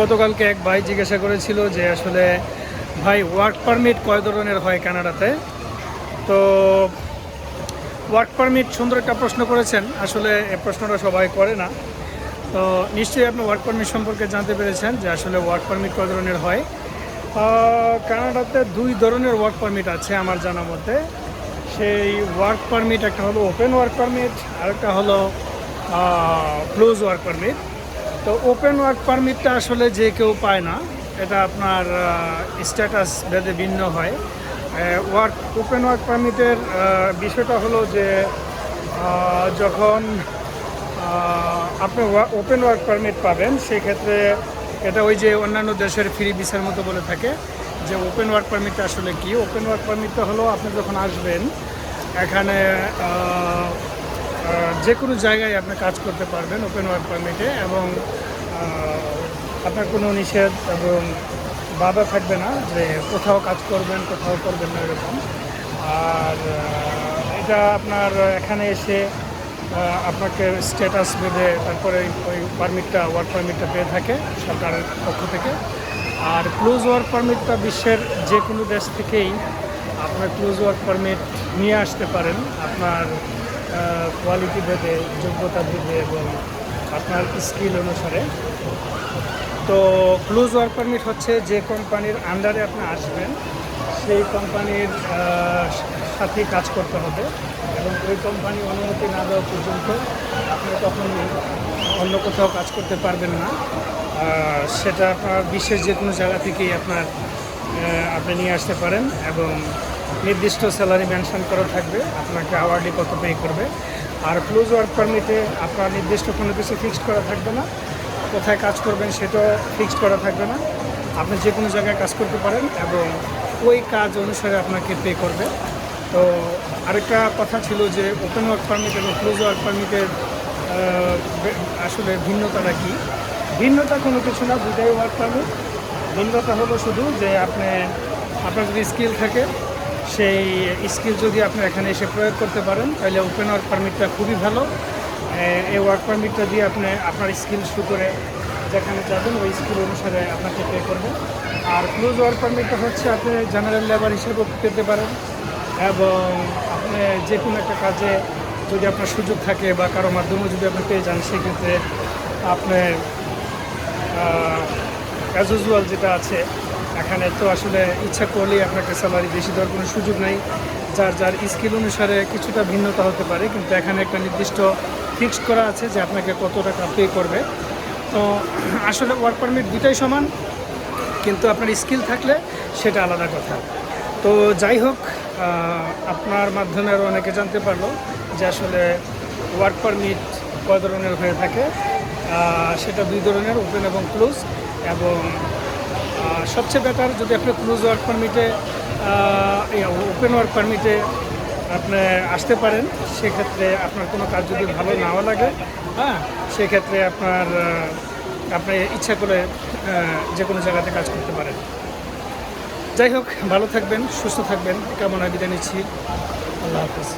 গতকালকে এক ভাই জিজ্ঞাসা করেছিল যে আসলে, ভাই ওয়ার্ক পারমিট কয় ধরনের হয় কানাডাতে? তো ওয়ার্ক পারমিট সুন্দর একটা প্রশ্ন করেছেন। আসলে এই প্রশ্নটা সবাই করে না। তো, নিশ্চয়ই আপনি ওয়ার্ক পারমিট সম্পর্কে জানতে পেরেছেন যে আসলে ওয়ার্ক পারমিট কয় ধরনের হয়। কানাডাতে দুই ধরনের ওয়ার্ক পারমিট আছে আমার জানা মতে। সেই ওয়ার্ক পারমিট একটা হলো ওপেন ওয়ার্ক পারমিট আরেকটা হলো ক্লোজ ওয়ার্ক পারমিট তো ওপেন ওয়ার্ক পারমিটটা আসলে যে কেউ পায় না, এটা আপনার স্ট্যাটাস ভেদে ভিন্ন হয়। ওয়ার্ক ওপেন ওয়ার্ক পারমিটের বিষয়টা হলো যে যখন আপনি ওপেন ওয়ার্ক পারমিট পাবেন, সেক্ষেত্রে এটা ওই যে অন্যান্য দেশের ফ্রি ভিসার মতো বলে থাকে, যে ওপেন ওয়ার্ক পারমিটটা আসলে কি? ওপেন ওয়ার্ক পারমিটটা হলো আপনি যখন আসবেন, এখানে যে কোনো জায়গায় আপনি কাজ করতে পারবেন ওপেন ওয়ার্ক পারমিটে এবং আপনার কোনো নিষেধ এবং বাধা থাকবে না যে কোথাও কাজ করবেন, কোথাও করবেন না এরকম। আর এটা আপনার এখানে এসে আপনাকে স্ট্যাটাস বেঁধে তারপরে ওই পারমিটটা ওয়ার্ক পারমিটটা পেয়ে থাকে সরকারের পক্ষ থেকে। আর ক্লোজ ওয়ার্ক পারমিটটা বিশ্বের যে কোনো দেশ থেকেই আপনার ক্লোজ ওয়ার্ক পারমিট নিয়ে আসতে পারেন। আপনার কোয়ালিটি ভেদে, যোগ্যতা ভেদে এবং আপনার স্কিল অনুসারে। তো ক্লোজ ওয়ার্ক পারমিট হচ্ছে যে কোম্পানির আন্ডারে আপনি আসবেন, সেই কোম্পানির সাথে কাজ করতে হবে এবং ওই কোম্পানি অনুমতি না দেওয়া পর্যন্ত আপনি তখন অন্য কোথাও কাজ করতে পারবেন না। সেটা আপনার বিশ্বের যে কোনো জায়গা থেকেই আপনার আপনি নিয়ে আসতে পারেন এবং নির্দিষ্ট স্যালারি মেনশন করা থাকবে, আপনাকে আওয়ারলি কত পে করবে। আর ক্লোজ ওয়ার্ক পারমিটে আপনার নির্দিষ্ট কোনো কিছু ফিক্সড করা থাকবে না। কোথায় কাজ করবেন সেটাও ফিক্সড করা থাকবে না। আপনি যে কোনো জায়গায় কাজ করতে পারেন এবং ওই কাজ অনুসারে আপনাকে পে করবে। তো আরেকটা কথা ছিল যে ওপেন ওয়ার্ক পারমিট এবং ক্লোজ ওয়ার্ক পারমিটের আসলে ভিন্নতাটা কি? ভিন্নতা কোনো কিছু না দুটাই ওয়ার্ক পারমিট ভিন্নতা হলো শুধু যে আপনি, আপনার যদি স্কিল থাকে সেই স্কিল যদি আপনি এখানে এসে প্রয়োগ করতে পারেন, তাহলে ওপেন ওয়ার্ক পারমিটটা খুবই ভালো। এই ওয়ার্ক পারমিটটা দিয়ে আপনি আপনার স্কিল শুরু করে যেখানে যাবেন, ওই স্কিল অনুসারে আপনাকে পে করবে। আর ক্লোজ ওয়ার্ক পারমিটটা হচ্ছে আপনি জেনারেল লেবার হিসেবেও পেতে পারেন। এবং আপনি যে কোনো একটা কাজে যদি আপনার সুযোগ থাকে বা কারও মাধ্যমে যদি আপনি পেয়ে যান, সেক্ষেত্রে আপনার অ্যাজ ইউজুয়াল যেটা আছে, এখানে তো আসলে ইচ্ছা করলেই আপনাকে স্যালারি বেশি দেওয়ার কোনো সুযোগ নাই। যার যার স্কিল অনুসারে কিছুটা ভিন্নতা হতে পারে, কিন্তু এখানে একটা নির্দিষ্ট ফিক্সড করা আছে যে আপনাকে কত টাকা পে করবে। তো আসলে ওয়ার্ক পারমিট দুটাই সমান, কিন্তু আপনার স্কিল থাকলে সেটা আলাদা কথা। তো যাই হোক আপনার মাধ্যমে আরও অনেকে জানতে পারল যে আসলে ওয়ার্ক পারমিট কয় ধরনের হয়ে থাকে। সেটা দুই ধরনের ওপেন এবং ক্লোজ এবং সবচেয়ে বেটার যদি আপনি ক্লোজ ওয়ার্ক পারমিটে ওপেন ওয়ার্ক পারমিটে আপনি আসতে পারেন, সেক্ষেত্রে আপনার কোনো কাজ যদি ভালো নাও লাগে হ্যাঁ সেক্ষেত্রে আপনার আপনি ইচ্ছা করে যে কোনো জায়গাতে কাজ করতে পারেন। যাই হোক, ভালো থাকবেন, সুস্থ থাকবেন কামনা বিদায় নিচ্ছি। আল্লাহ হাফিজ।